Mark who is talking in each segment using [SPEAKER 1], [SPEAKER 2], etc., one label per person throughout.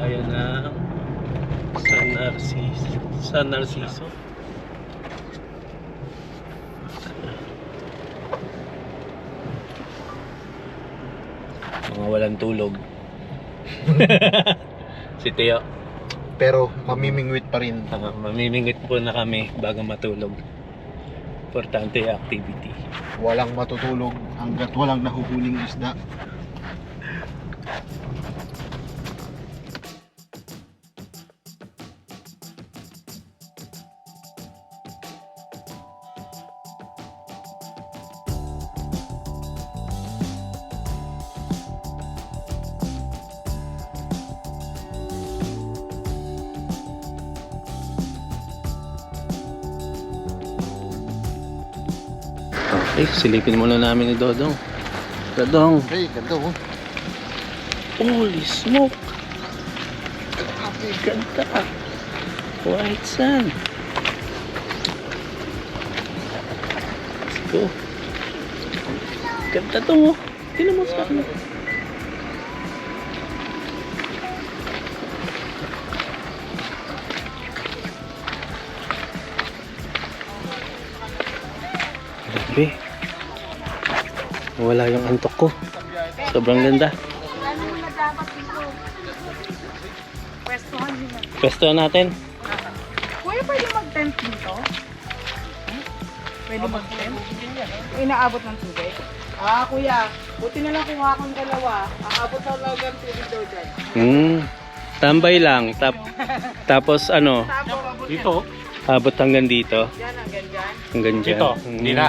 [SPEAKER 1] bayan ng San Narciso. San Narciso. Mga walang tulog. si Teo.
[SPEAKER 2] Pero mamimingwit pa rin.
[SPEAKER 1] Uh, mamimingit po na kami bago matulog. Importante yung activity.
[SPEAKER 2] Walang matutulog hanggat walang nahuhuling isda.
[SPEAKER 1] Okay, silipin muna namin ni Dodong. Dodong,
[SPEAKER 2] Hey, ganda oh.
[SPEAKER 1] holy smoke! Ganda! White sand! Let's go! Ganda to mo! Tinan mo sa akin. Wala yung antok ko. Sobrang ganda. Pwesto natin.
[SPEAKER 3] Kuya, pwede mag-tent dito? Pwede mag-tent? Inaabot ng tubig? Ah, kuya. Buti na lang kung akong dalawa. Aabot na lang ang tubig daw dyan.
[SPEAKER 1] Hmm. Tambay lang. Tap tapos ano, dito. Abot hanggang dito.
[SPEAKER 3] yan ang ganyan.
[SPEAKER 1] Hanggang dyan.
[SPEAKER 4] Dito,
[SPEAKER 1] Hmm.
[SPEAKER 4] hindi na.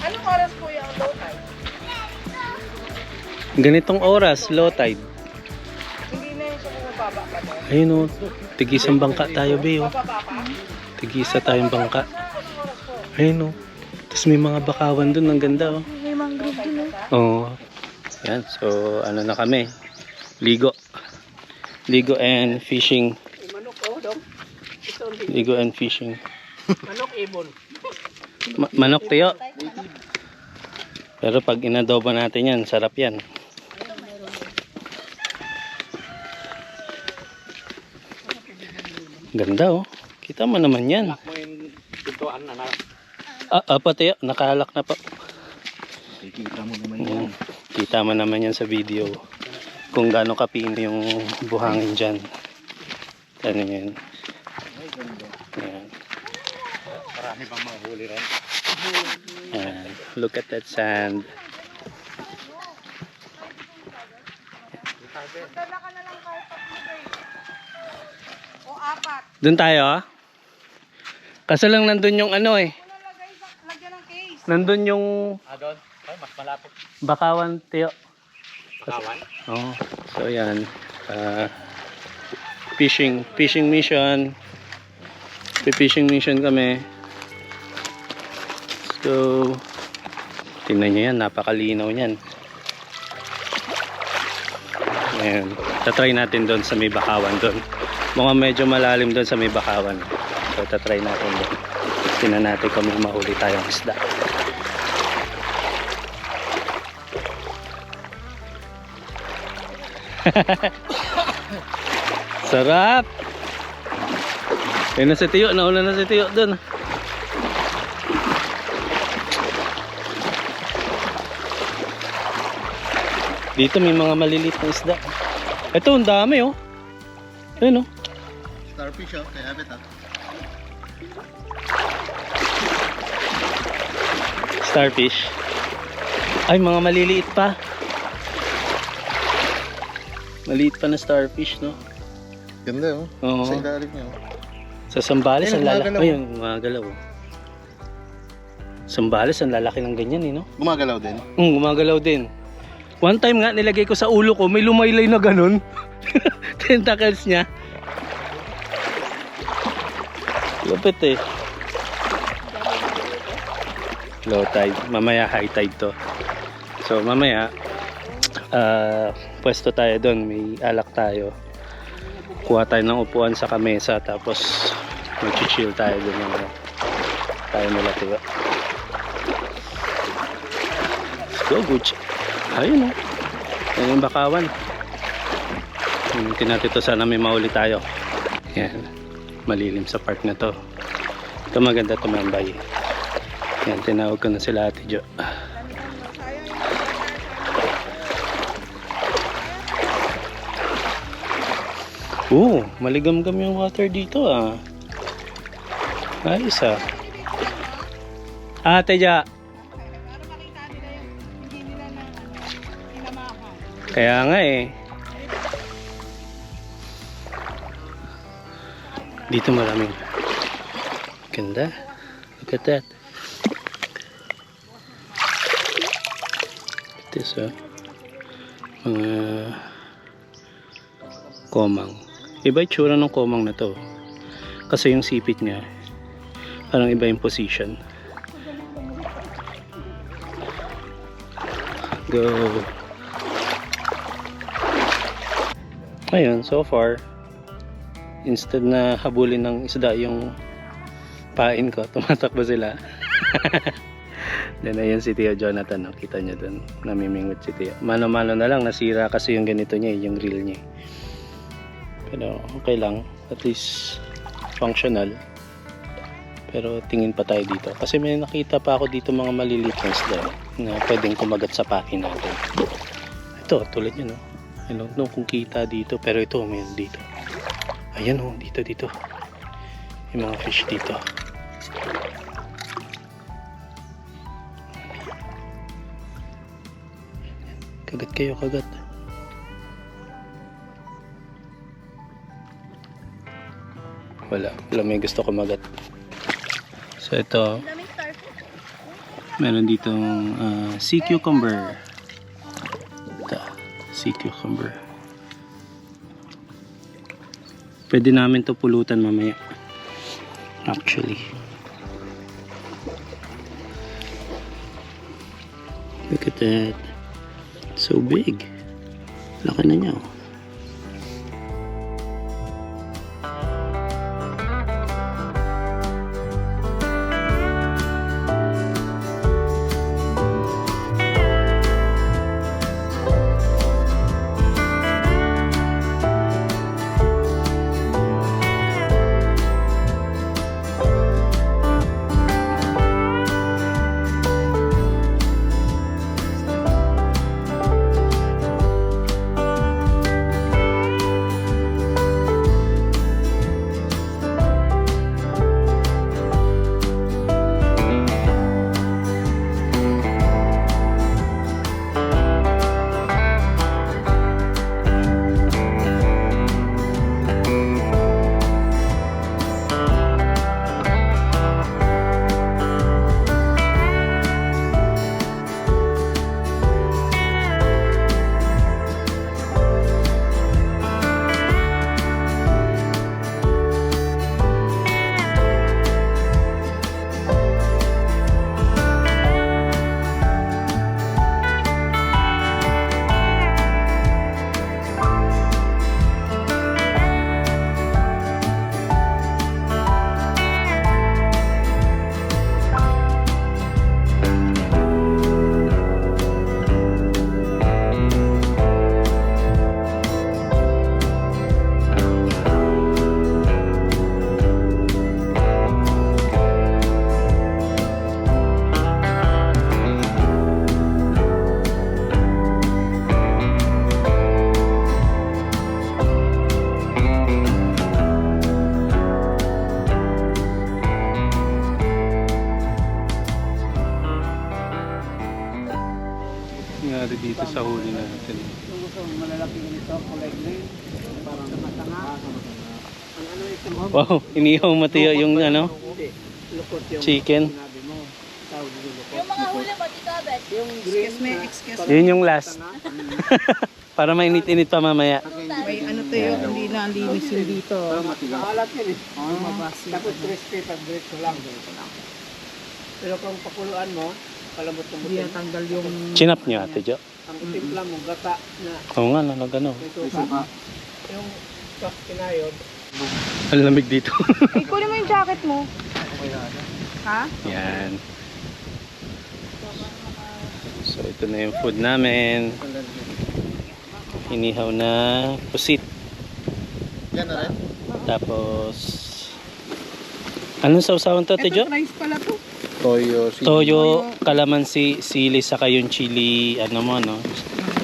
[SPEAKER 3] Anong oras
[SPEAKER 1] Ganitong oras, low tide.
[SPEAKER 3] Hindi na sa bumababa pa doon.
[SPEAKER 1] Ayun o, tigisang bangka tayo.
[SPEAKER 3] Bababa pa?
[SPEAKER 1] Tigisa tayong bangka. Ayun o. Tapos may mga bakawan dun, ang ganda o.
[SPEAKER 3] May mangrove din eh.
[SPEAKER 1] Oo. Yan, so ano na kami. Ligo. Ligo and fishing.
[SPEAKER 3] Manok oh, dong.
[SPEAKER 1] Ligo and fishing.
[SPEAKER 3] manok ibon.
[SPEAKER 1] Ma- manok tiyo. Pero pag inadobo natin yan, sarap yan. Ganda oh. Kita mo naman yan.
[SPEAKER 4] Mo yung tutuan na na.
[SPEAKER 1] Ah, apa tiyo, nakalak na pa.
[SPEAKER 2] Kikita mo naman yan.
[SPEAKER 1] Mm, Kita mo naman yan sa video. Kung gaano kapino yung buhangin dyan. Ano yan. Ayan.
[SPEAKER 4] Marami bang mga huli ron.
[SPEAKER 1] Ayan. Look at that sand.
[SPEAKER 3] Dala ka na lang kahit tatlo days. O apat.
[SPEAKER 1] Doon tayo ah. Kaso lang nandun yung ano eh. Nandun yung
[SPEAKER 4] Ah, doon? Ay, mas malapit.
[SPEAKER 1] bakawan tiyo.
[SPEAKER 4] Kawan.
[SPEAKER 1] Oh, so yan. Ah, fishing, fishing mission. Fishing mission kami. So, tingnan nyo yan, napakalinaw niyan. Ayan. Tatry natin doon sa may bakawan doon. Mukhang medyo malalim doon sa may bakawan. So, tatry natin doon. Tingnan natin kung mahuli tayong isda. Sarap! Ayun na si Tiyo, nauna na si Tiyo doon. Dito may mga maliliit na isda. Ito, ang dami oh. Ayun oh.
[SPEAKER 2] Starfish oh, kaya abet ah.
[SPEAKER 1] Starfish. Ay, mga maliliit pa. Maliit pa na starfish, no?
[SPEAKER 2] Ganda oh.
[SPEAKER 1] Oo.
[SPEAKER 2] Sa ilalim niya oh.
[SPEAKER 1] Sa Sambales, ang lalaki.
[SPEAKER 2] gumagalaw.
[SPEAKER 1] Ayun, gumagalaw. oh. Sambales, ang lalaki ng ganyan, eh, no?
[SPEAKER 2] Gumagalaw din.
[SPEAKER 1] Mm, gumagalaw din. One time nga, nilagay ko sa ulo ko, may lumaylay na ganun. Tentacles niya. Lupit eh. Low tide. Mamaya high tide to. So mamaya, ah, pwesto tayo doon. May alak tayo. Kuha tayo ng upuan sa kamesa. Tapos mag-chill tayo doon. Yung, tayo nila tiyo. Let's go, good. Ayun oh. Yan yung bakawan. Tingnan natin to sana may mahuli tayo. Yan. Malilim sa park na to. Ito maganda tumambay. Yan, tinawag ko na sila Ate Jo. Oo, maligam-gam yung water dito ah. Ayos ah. Ate
[SPEAKER 3] na ano, tinamahan.
[SPEAKER 1] kaya nga eh. Dito maraming ganda. Look at that. This oh. Mga komang. Iba yung tsura ng komang na to. Kasi yung sipit niya, parang iba yung position. Go. Ayun, so far, instead na habulin ng isda yung pain ko, tumatakbo sila. Then ayun si Tio Jonathan, no? kita nyo dun, namimingot si Tio. Mano-mano na lang, nasira kasi yung ganito niya, eh, yung reel niya. Pero okay lang, at least functional. Pero tingin pa tayo dito. Kasi may nakita pa ako dito mga maliliit na isda na pwedeng kumagat sa pain natin. Ito, tulad yun, no? I don't know kung kita dito, pero ito, may dito. Ayan oh, dito, dito. Yung mga fish dito. Kagat kayo, kagat. Wala, wala may gusto kumagat. So ito, meron ditong ah, sea cucumber. Ito, sea cucumber. Pwede namin to pulutan mamaya. Actually. Look at that. So big. Laki na niya. oh. Wow, inihaw matiyo yung ano,
[SPEAKER 3] yung
[SPEAKER 1] chicken.
[SPEAKER 3] sinabi mo. Tawag yung.
[SPEAKER 5] Yung mga huli mo, Abet.
[SPEAKER 3] Yung green me, excuse
[SPEAKER 1] Yun yung last. Para mainit-init pa mamaya.
[SPEAKER 3] May ano to yun, hindi na linisin dito. Maalat yun eh. Yun. Tapos crispy pag diretso lang. Diretso lang. Pero kung pakuluan mo, butin. Hindi tanggal yung...
[SPEAKER 1] Chinap niyo ate Jo.
[SPEAKER 3] Ang timpla mo, gata na
[SPEAKER 1] Oo nga, ano, gano.
[SPEAKER 3] may suka. Yung sos kinayod.
[SPEAKER 1] Ang lamig dito.
[SPEAKER 5] Ay, kunin mo yung jacket mo. Ha?
[SPEAKER 1] Yan. So ito na yung food namin. Inihaw na pusit.
[SPEAKER 2] Yan na rin.
[SPEAKER 1] Tapos, anong sausawan to,
[SPEAKER 3] Ito,
[SPEAKER 1] Tijo?
[SPEAKER 3] rice pala to.
[SPEAKER 2] Toyo. si-
[SPEAKER 1] Toyo, kalamansi, sili, saka yung chili, ano mo, no?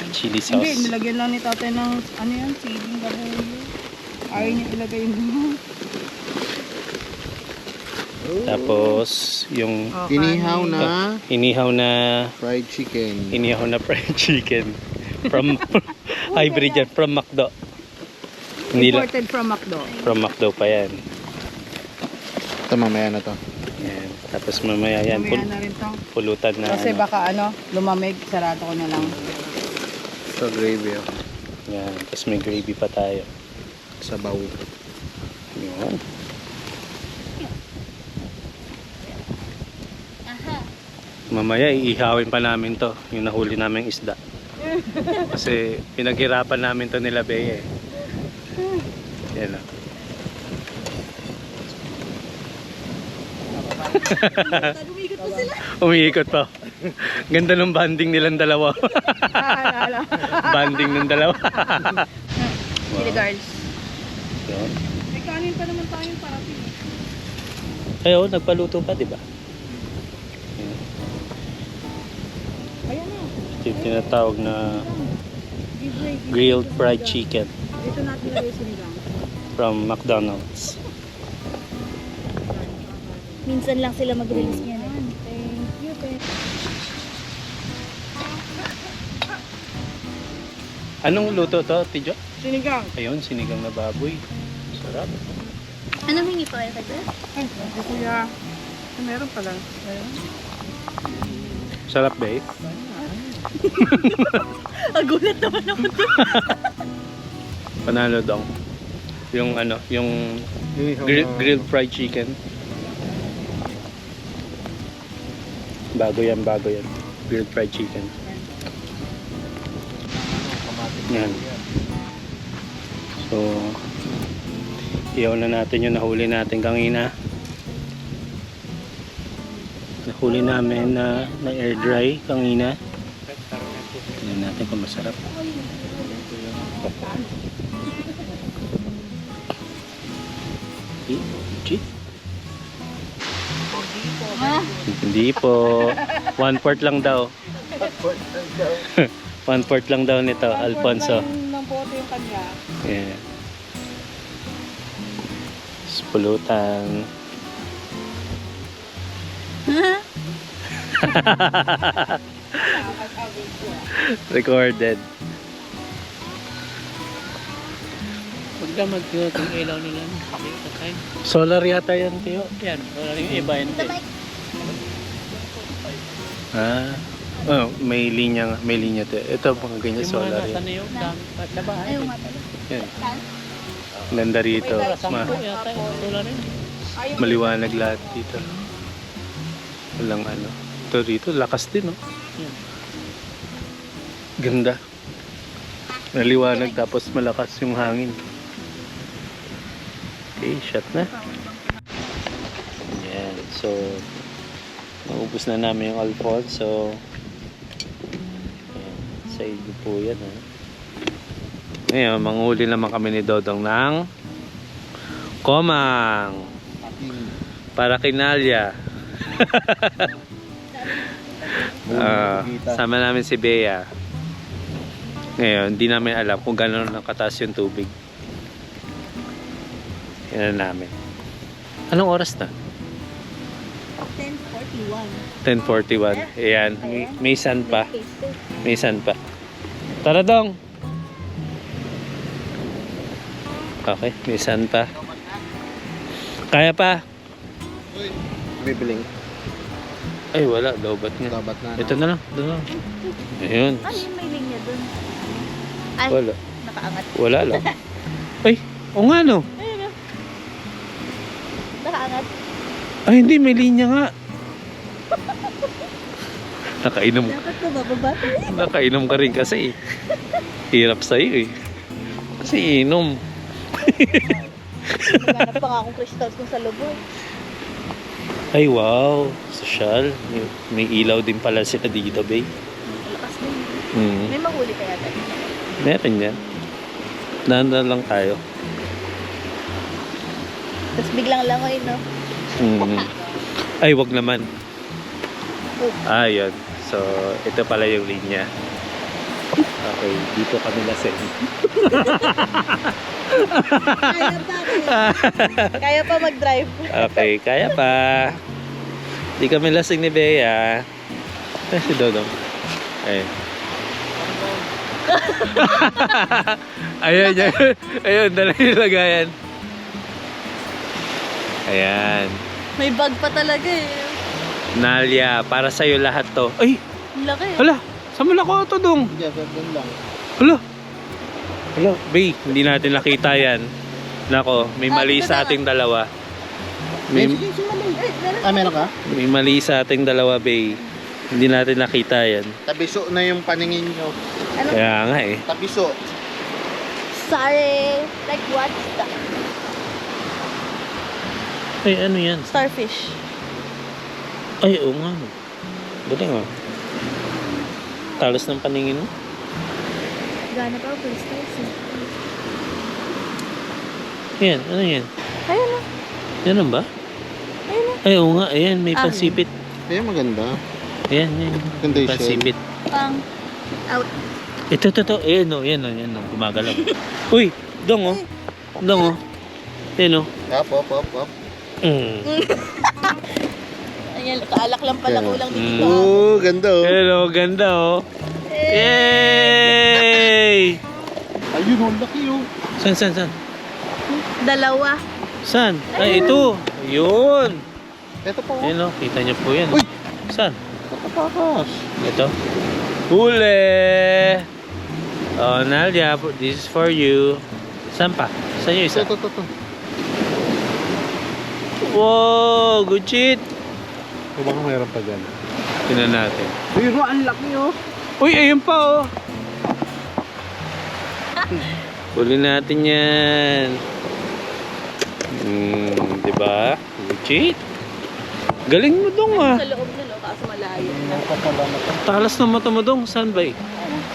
[SPEAKER 1] Chili
[SPEAKER 3] Hindi,
[SPEAKER 1] sauce.
[SPEAKER 3] nilagyan lang ni tatay ng, ano yan, siling babuyo. Ayaw niya ilagay yung.
[SPEAKER 1] Tapos, yung
[SPEAKER 3] Oh,
[SPEAKER 2] Inihaw na
[SPEAKER 1] inihaw na,
[SPEAKER 2] fried chicken.
[SPEAKER 1] inihaw na fried chicken. From, hybrid yan, from McDo. Hindi lang,
[SPEAKER 3] Imported from McDo.
[SPEAKER 1] from McDo pa yan.
[SPEAKER 2] Ito mamaya na to.
[SPEAKER 1] Yan. Tapos mamaya yan,
[SPEAKER 3] Mamaya
[SPEAKER 1] pul-
[SPEAKER 3] na rin to.
[SPEAKER 1] pulutan na,
[SPEAKER 3] Kasi
[SPEAKER 1] ano.
[SPEAKER 3] baka ano, lumamig, sarado ko na lang.
[SPEAKER 2] Sa gravy. oh.
[SPEAKER 1] Yan. Tapos may gravy pa tayo.
[SPEAKER 2] Sabaw.
[SPEAKER 1] Yun. Mamaya iihawin pa namin to, yung nahuli namin isda. Kasi pinaghirapan namin to nila Bea eh. Yan o. Umiikot pa. Ganda ng banding nilang dalawa. banding ng dalawa.
[SPEAKER 5] Chili girls.
[SPEAKER 1] Yun.
[SPEAKER 3] May kanin pa naman tayong parating.
[SPEAKER 1] Ay, oh, nagpaluto pa, di ba?
[SPEAKER 3] Ayan na.
[SPEAKER 1] Ito yung tinatawag na grilled fried chicken
[SPEAKER 3] Dito natin lagay sinigang.
[SPEAKER 1] from McDonald's.
[SPEAKER 5] Minsan lang sila mag-release niyan eh.
[SPEAKER 3] Thank you, thank
[SPEAKER 1] Anong luto to, Tijo?
[SPEAKER 3] Sinigang.
[SPEAKER 1] Ayun, sinigang na baboy. Sarap.
[SPEAKER 5] Ano hingi pa kayo kay
[SPEAKER 3] Ay, hindi kuya. Ay, meron pala. Meron.
[SPEAKER 1] Sarap ba eh?
[SPEAKER 5] Agulat naman ako.
[SPEAKER 1] Panalo dong. Yung ano, yung grill, grilled fried chicken. Bago yan, bago yan. Grilled fried chicken. Yan. So, iyaw na natin yung nahuli natin kanina. Nahuli namin na, na air dry kanina. Tingnan natin kung masarap. Chi? Hindi po. One fourth lang daw. One fourth lang daw nito, Alfonso.
[SPEAKER 3] Ng bote yung kanya.
[SPEAKER 1] Yeah. Pulutan. Recorded.
[SPEAKER 4] Huwag ka mag-tiyot yung ilaw nila. Pakita tayo.
[SPEAKER 1] Solar yata yan, Tiyo.
[SPEAKER 4] Yan, wala yung iba yun.
[SPEAKER 1] Ah. Oh, may linya nga. May linya to. Ito, mga ganyan
[SPEAKER 4] Yung mga
[SPEAKER 1] solar
[SPEAKER 4] nasa
[SPEAKER 1] yan.
[SPEAKER 4] niyog, dami pa sa bahay.
[SPEAKER 5] Ayaw nga pala.
[SPEAKER 1] Yan. Ganda rito. Ma maliwanag lahat dito. Walang ano. Ito rito, lakas din, no?
[SPEAKER 4] Yan.
[SPEAKER 1] Ganda. Naliwanag tapos malakas yung hangin. Okay, shot na. Yan. So, naubos na namin yung Alfonso. Yan. Sa inyo po yan, ha. Ngayon, manghuli naman kami ni Dodong ng komang para kinalya. Ah, sama namin si Bea. Ngayon, di namin alam kung gano'n ang kataas yung tubig. Yan na namin. Anong oras na?
[SPEAKER 5] 10.41.
[SPEAKER 1] 10.41. Ayan, may, may sun pa. May sun pa. Tara dong! Okay, may sun pa. Kaya pa?
[SPEAKER 2] Bibiling.
[SPEAKER 1] Ay, wala. Lobat nga.
[SPEAKER 2] Tabat na.
[SPEAKER 1] Ito na lang. Doon lang. Ayun.
[SPEAKER 5] Yung may linya dun? Ay,
[SPEAKER 1] Wala.
[SPEAKER 5] nakaangat.
[SPEAKER 1] Wala lang. Ay, o nga no.
[SPEAKER 5] Ayun o. Nakaangat.
[SPEAKER 1] Ay, hindi. May linya nga. Nakainom.
[SPEAKER 5] Dapat ko bababa.
[SPEAKER 1] Nakainom ka rin kasi. Hirap sa'yo eh. Kasi inom.
[SPEAKER 5] Naghanap pa nga akong crystals kung sa lubog.
[SPEAKER 1] Ay, wow. Social. May, may ilaw din pala sila dito, babe.
[SPEAKER 5] Malakas din.
[SPEAKER 1] Hmm.
[SPEAKER 5] May mahuli kaya tayo.
[SPEAKER 1] Meron yan. Dahan lang tayo.
[SPEAKER 5] Tapos biglang langoy, no?
[SPEAKER 1] Mm. Ay, wag naman. Ayun. So, ito pala yung linya. Okay, dito kami lasing.
[SPEAKER 5] Kaya pa. Kaya pa mag-drive.
[SPEAKER 1] Okay, kaya pa. Di kami lasing ni Bea. Ay, si Dodong. Ayun. ayun, ayun. Ayun, dala yung lagayan. Ayan.
[SPEAKER 5] May bag pa talaga eh.
[SPEAKER 1] Nalia, para sa'yo lahat to. Ay,
[SPEAKER 5] Ang laki.
[SPEAKER 1] hala. Saan mo nakuha to, Dong?
[SPEAKER 2] Hindi, lang.
[SPEAKER 1] Hala. Hala, Bay, hindi natin nakita yan. Nako, may
[SPEAKER 5] Ah,
[SPEAKER 1] mali sa
[SPEAKER 5] na.
[SPEAKER 1] ating dalawa.
[SPEAKER 2] Eh,
[SPEAKER 1] May.
[SPEAKER 5] Ay, meron.
[SPEAKER 2] Ah, meron ka?
[SPEAKER 1] may mali sa ating dalawa, Bay. Hindi natin nakita yan.
[SPEAKER 2] Tabiso na yung paningin nyo.
[SPEAKER 5] Ano?
[SPEAKER 1] Kaya nga eh.
[SPEAKER 2] Tabiso.
[SPEAKER 5] Sorry. Like what?
[SPEAKER 1] Ay, ano yan?
[SPEAKER 5] Starfish.
[SPEAKER 1] Ay, oo nga. Galing oh. Talos ng paningin mo.
[SPEAKER 5] Gana pa ako, stars eh.
[SPEAKER 1] Yan, ano yan?
[SPEAKER 5] Ayun na.
[SPEAKER 1] Yan ba?
[SPEAKER 5] Ayun na.
[SPEAKER 1] Ay, oo nga. Ayan, may
[SPEAKER 5] Ah.
[SPEAKER 1] pansipit.
[SPEAKER 2] Eh, maganda.
[SPEAKER 1] Ayan, yan.
[SPEAKER 2] Ganda yung shell.
[SPEAKER 1] Pansipit.
[SPEAKER 5] Pang out.
[SPEAKER 1] Ito, ito, ito. Ayan o, yan o, yan o. Gumagalaw. Uy, dong o. Dong o. Ayan o.
[SPEAKER 2] Up, up, up, up.
[SPEAKER 1] Mm.
[SPEAKER 5] Ayan, kaalak lang pala
[SPEAKER 2] Yan.
[SPEAKER 5] kulang
[SPEAKER 1] Mm.
[SPEAKER 5] dito.
[SPEAKER 2] Oo, ganda oh.
[SPEAKER 1] Ayan o, ganda o. Yay!
[SPEAKER 2] Ayun, ang laki oh.
[SPEAKER 1] San, san, san?
[SPEAKER 5] Dalawa.
[SPEAKER 1] San? Ay, ito. Ayun.
[SPEAKER 2] Ito po.
[SPEAKER 1] Ayan o, kita niyo po yan.
[SPEAKER 2] Uy!
[SPEAKER 1] San?
[SPEAKER 2] Katapakas.
[SPEAKER 1] Ito. Huli! Oh, Nalia, this is for you. Saan pa? Saan yung isa?
[SPEAKER 2] ito, ito. ito.
[SPEAKER 1] Wow, good shit.
[SPEAKER 2] O baka mayroon pa dyan.
[SPEAKER 1] Tingnan natin.
[SPEAKER 3] Pero ang laki oh.
[SPEAKER 1] Uy, ayun pa oh. Huli natin yan. Hmm, di ba? Legit. Galing mo dong ah.
[SPEAKER 5] Sa loob nilo, kaso malayo.
[SPEAKER 2] Ang kasalamat.
[SPEAKER 1] Talas na mata mo dong. Saan ba eh?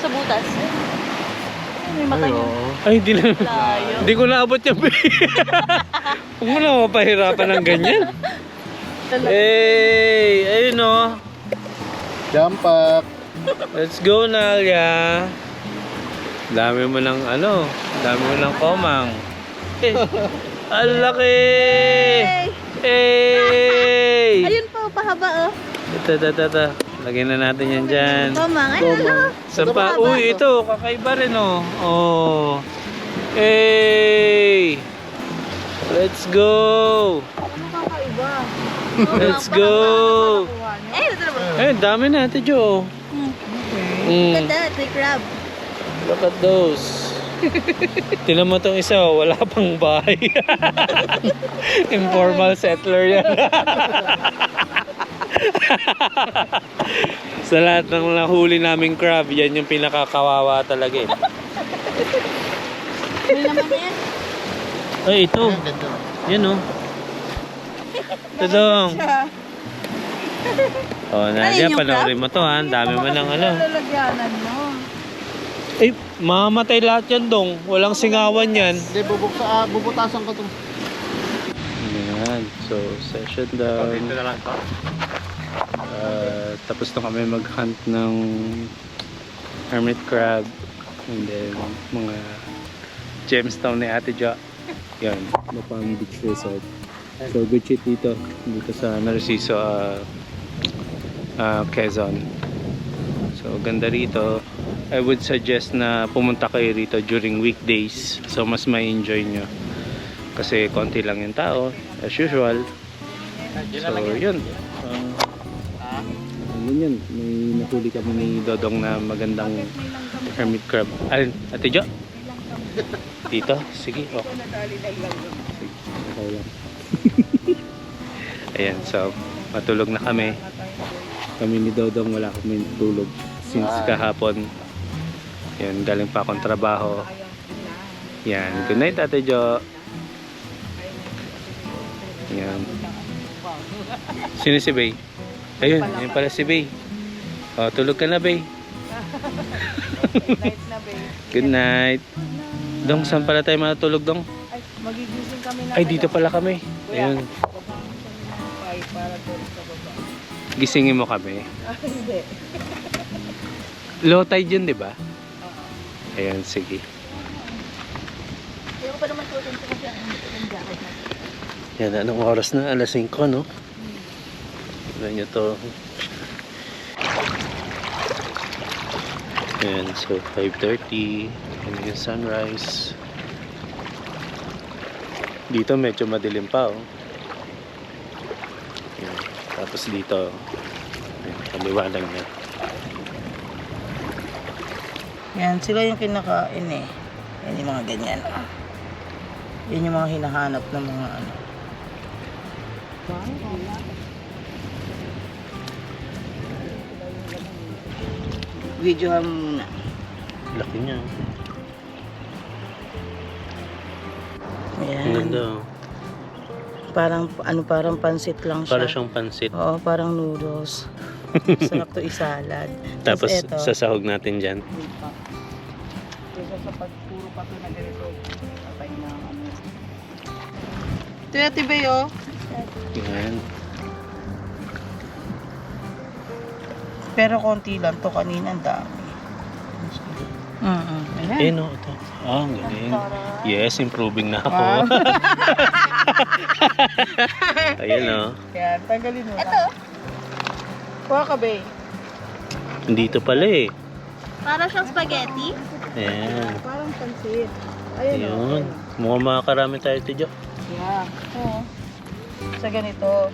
[SPEAKER 5] Sa butas. Ay, may mata
[SPEAKER 2] Ay,
[SPEAKER 5] niya.
[SPEAKER 2] oh.
[SPEAKER 1] Ay, di na.
[SPEAKER 5] Layo.
[SPEAKER 1] Hindi ko naabot yung Huwag mo na mapahirapan ng ganyan. Hey, ayun oh.
[SPEAKER 2] Jump pack.
[SPEAKER 1] Let's go, Nalia. Dami mo ng ano, dami mo ng komang. Eh, ang laki!
[SPEAKER 5] Hey! Ayun pa, pahaba oh.
[SPEAKER 1] Ito, ito, ito, ito. Lagyan na natin yan dyan.
[SPEAKER 5] Tomang. Ayun, ano?
[SPEAKER 1] Saan pa? Uy, ito, kakaiba rin oh. Oh. Hey! Let's go!
[SPEAKER 5] Nakakaiba.
[SPEAKER 1] Let's go!
[SPEAKER 5] Eh.
[SPEAKER 1] Eh, dami na, Ate Jo. Mm.
[SPEAKER 5] Ganda, ito yung crab.
[SPEAKER 1] Look at those. Tinan mo tong isa, oh, wala pang bahay. Informal settler yan. Sa lahat ng nahuli naming crab, yan yung pinakakawawa talaga eh.
[SPEAKER 5] May laman na yan.
[SPEAKER 1] Ay, ito. Yan oh. Tudong. Oh, Nadia,
[SPEAKER 5] yung
[SPEAKER 1] panoorin mo to ha. Ang dami mo ng ano.
[SPEAKER 5] Lalagyanan mo.
[SPEAKER 1] Eh, mamamatay lahat yan dong. Walang singawan yan.
[SPEAKER 2] Hindi, bubuksa, ah, bubutasan ko to.
[SPEAKER 1] Ayan. So, session down.
[SPEAKER 2] na lang to.
[SPEAKER 1] Uh, tapos na kami mag-hunt ng hermit crab. And then, mga gemstone ni Ate Jo. Yan. Mapang beach resort. So, good shit dito. Dito sa Narciso, uh, uh, Quezon. So, ganda rito. I would suggest na pumunta kayo rito during weekdays. So, mas may-enjoy nyo. Kasi konti lang yung tao, as usual. So, yun. Uh, ano yun? May nahuli kami ni Dodong na magandang hermit crab. Alin? Ate Jo? Dito? Sige. Oh. Sige. Ayan, so matulog na kami. Kami ni Dodong wala kami tulog since kahapon. Yan, galing pa akong trabaho. Yan, good night Ate Jo. Yan. Sino si Bay? Ayun, yun pala si Bay. Oh, tulog ka na, Bay.
[SPEAKER 5] Night na, babe.
[SPEAKER 1] Good night. Dong, saan pala tayo matulog, Dong?
[SPEAKER 5] Ay,
[SPEAKER 3] Magigising kami na.
[SPEAKER 1] Ay, dito pala kami. Ayun. Gisingin mo kami.
[SPEAKER 3] Ah, hindi.
[SPEAKER 1] Low tide yun, di ba? Ayun, sige.
[SPEAKER 5] Ayoko pa naman tuloy ko kasi ang jacket na.
[SPEAKER 1] Yan, anong oras na? Alas 5, no? Tignan nyo to. Ayan, so 5.30. Yan yung sunrise. Dito medyo madilim pa, oh. Yan. Tapos dito, kaliwanag na.
[SPEAKER 3] Yan, sila yung kinakain eh. Yan yung mga ganyan. ah. Yan yung mga hinahanap ng mga ano. Videohan mo muna.
[SPEAKER 1] Laki niya.
[SPEAKER 3] Ayan.
[SPEAKER 1] ganda, oh.
[SPEAKER 3] Parang, ano, parang pansit lang siya.
[SPEAKER 1] Para siyang pansit.
[SPEAKER 3] Oo, parang noodles. Sarap to isalad.
[SPEAKER 1] Tapos
[SPEAKER 3] eto.
[SPEAKER 1] sasahog natin dyan.
[SPEAKER 3] Kesa sa pagpuro pa to na ganito. Patay na ano. Ito yung tibay oh.
[SPEAKER 1] Yan.
[SPEAKER 3] Pero konti lang to kanina ang dami. Mm Ayan.
[SPEAKER 1] Eh, no, ito. Ah, ang galing. Yes, improving na ako.
[SPEAKER 3] Wow.
[SPEAKER 1] Ayan, oh.
[SPEAKER 3] Yan, tanggalin mo. Ito. Kuha ka, bay.
[SPEAKER 1] Dito pala eh.
[SPEAKER 5] Para siyang spaghetti.
[SPEAKER 1] Ayan.
[SPEAKER 3] Parang pansit. Ayun.
[SPEAKER 1] Ayun. Mukhang makakarami tayo ito, Jo.
[SPEAKER 3] Yeah. Oo. Sa ganito.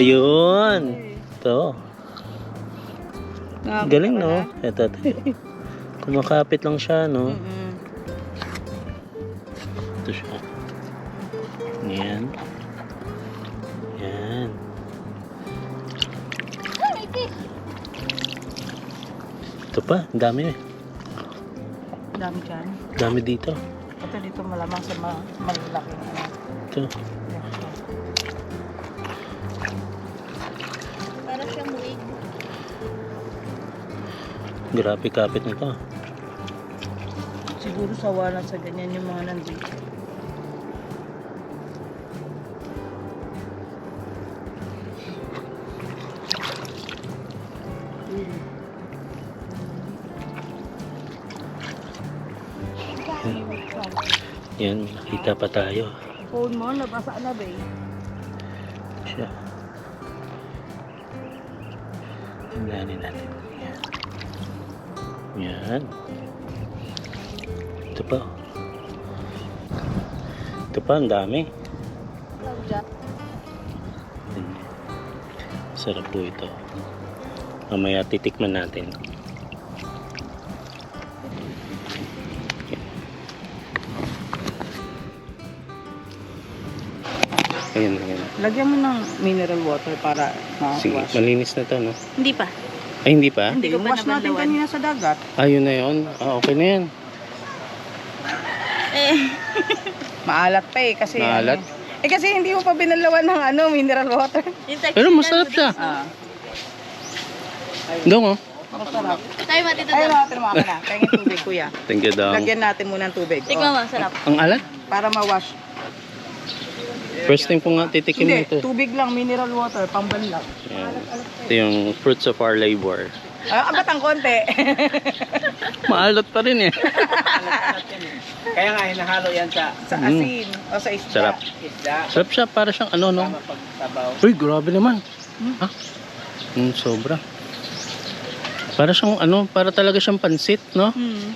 [SPEAKER 1] Ayun. Ito. Galing, no? Ito, ito. Kumakapit lang siya, no?
[SPEAKER 3] Mm-mm.
[SPEAKER 1] Ito siya. Yan. Ito pa, ang dami eh.
[SPEAKER 3] Dami dyan.
[SPEAKER 1] Dami dito.
[SPEAKER 3] Ito dito malamang sa ma malaki.
[SPEAKER 1] Ito.
[SPEAKER 5] Para siyang wig.
[SPEAKER 1] Grabe kapit nito.
[SPEAKER 3] Siguro sawa lang sa ganyan yung mga nandito.
[SPEAKER 1] Yan, nakita pa tayo.
[SPEAKER 3] Phone mo, nabasa na ba eh?
[SPEAKER 1] Siya. Tingnan natin. Yan. Yan. Ito pa. Ito pa, ang dami. Sarap po ito. Mamaya titikman natin. Ayan, ayan.
[SPEAKER 3] Lagyan mo ng mineral water para
[SPEAKER 1] Sige,
[SPEAKER 3] ma-wash.
[SPEAKER 1] malinis na to, no?
[SPEAKER 5] Hindi pa.
[SPEAKER 1] Ay, hindi pa?
[SPEAKER 3] Hindi,
[SPEAKER 5] Hindi ko
[SPEAKER 3] yung
[SPEAKER 5] pa
[SPEAKER 3] wash natin
[SPEAKER 5] nabanlawan.
[SPEAKER 3] kanina sa dagat.
[SPEAKER 1] Ayun na yun. Ah, okay na yan.
[SPEAKER 5] Eh,
[SPEAKER 3] Maalat pa eh kasi
[SPEAKER 1] Maalat?
[SPEAKER 3] ano, eh kasi hindi mo pa binalawan ng ano, mineral water.
[SPEAKER 5] yung texture
[SPEAKER 1] Pero masarap siya.
[SPEAKER 3] Ah,
[SPEAKER 1] Dong, oh.
[SPEAKER 3] masarap.
[SPEAKER 5] Tayo matito
[SPEAKER 3] Ayun
[SPEAKER 5] daw.
[SPEAKER 3] natin mga ka na. Kaya yung tubig kuya.
[SPEAKER 1] Thank you, Dong.
[SPEAKER 3] Lagyan natin muna ng tubig.
[SPEAKER 5] Tikman
[SPEAKER 3] Oh,
[SPEAKER 5] mo, sarap.
[SPEAKER 1] Ang alat?
[SPEAKER 3] para ma-wash.
[SPEAKER 1] First time ko nga titikim
[SPEAKER 3] Hindi,
[SPEAKER 1] nito.
[SPEAKER 3] tubig lang, mineral water, pambanlaw.
[SPEAKER 1] Yan. Ito yung fruits of our labor.
[SPEAKER 3] Ah, abat ang konti.
[SPEAKER 1] Maalat pa rin eh.
[SPEAKER 4] Kaya nga, hinahalo yan sa
[SPEAKER 3] sa
[SPEAKER 1] Mm.
[SPEAKER 3] asin o sa isda.
[SPEAKER 1] Sarap.
[SPEAKER 4] isda.
[SPEAKER 1] Sarap siya, para siyang ano, no?
[SPEAKER 4] Tama pagsabaw.
[SPEAKER 1] Uy, grabe naman. Ha? Mm, sobra. Para siyang ano, para talaga siyang pansit, no?
[SPEAKER 3] Hmm.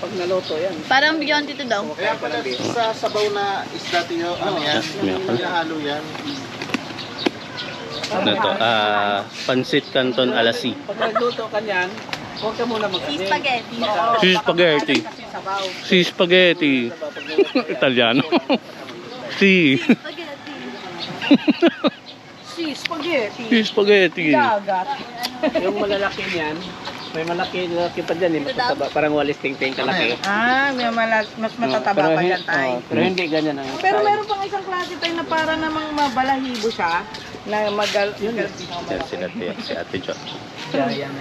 [SPEAKER 4] Pag naluto yan.
[SPEAKER 5] Parang beyond dito daw.
[SPEAKER 2] Kaya pala sa sabaw na isda tiyo, ano yan, yung
[SPEAKER 1] akal.
[SPEAKER 2] hinahalo yan.
[SPEAKER 1] Ano to? Ah, pansit canton alasi.
[SPEAKER 4] Pag nagluto ka niyan, huwag ka muna
[SPEAKER 5] Si
[SPEAKER 4] mag-asin.
[SPEAKER 5] spaghetti.
[SPEAKER 1] Si spaghetti. Si spaghetti. Italiano. si.
[SPEAKER 5] Spaghetti.
[SPEAKER 3] Si spaghetti.
[SPEAKER 1] Si spaghetti.
[SPEAKER 3] Dagat.
[SPEAKER 4] Yung malalaki niyan, may malaki, malaki pa dyan eh, matataba. Parang walis tingting kalaki.
[SPEAKER 3] Ah, may malak, mas mm, matataba
[SPEAKER 4] Pero
[SPEAKER 3] pa
[SPEAKER 4] hin-
[SPEAKER 3] dyan tayo.
[SPEAKER 4] oh, pero hindi ganyan ang
[SPEAKER 3] Pero meron pang isang klase tayo na para namang mabalahibo siya. Na magal... Yun.
[SPEAKER 1] Yan si Ate, si Ate Jo.
[SPEAKER 4] Yan yan.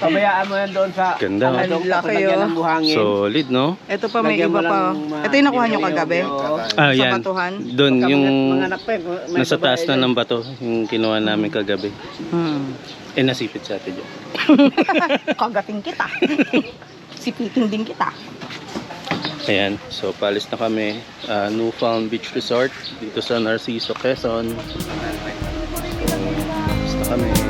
[SPEAKER 4] Pabayaan mo yan doon sa...
[SPEAKER 1] Ganda. oh.
[SPEAKER 3] Ang laki, laki
[SPEAKER 4] ng oh. buhangin.
[SPEAKER 1] Solid, no?
[SPEAKER 3] Ito pa may iba pa.
[SPEAKER 4] Oh. mga
[SPEAKER 3] Ito yung nakuha nyo kagabi.
[SPEAKER 4] oo.
[SPEAKER 1] Ah,
[SPEAKER 3] Sa batuhan?
[SPEAKER 1] Doon yung
[SPEAKER 4] mga- mga eh, may
[SPEAKER 1] nasa taas na ng bato, yung kinuha namin hmm. kagabi.
[SPEAKER 3] Hmm.
[SPEAKER 1] Eh, nasipit sa atin dyan.
[SPEAKER 3] Kagating kita. Sipitin din kita.
[SPEAKER 1] Ayan, so palis na kami. Uh, Newfound Beach Resort dito sa Narciso, Quezon. So, palis na kami.